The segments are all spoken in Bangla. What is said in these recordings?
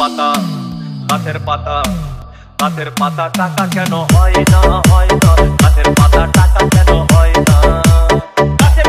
পাতা গাছের পাতা গাছের পাতা টাকা কেন হয় না হয় না? গাছের পাতা টাকা কেন হয় না? গাছের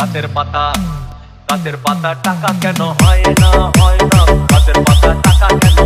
গাছের পাতা গাছের পাতা টাকা কেন হয় না হয় না? গাছের পাতা টাকা কেন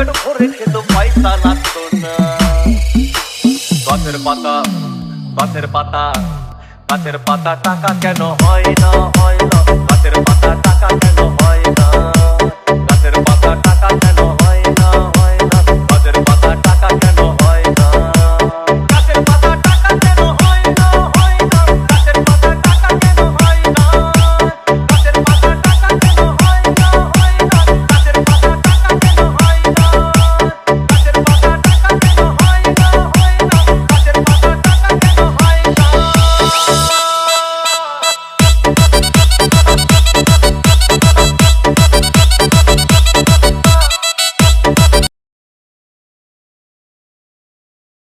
পকেট ভরে খেত, পয়সা লাগতো না। গাছের পাতা গাছের পাতা গাছের পাতা টাকা কেন হয় না হয় না। গাছের পাতা টাকা কেন হয়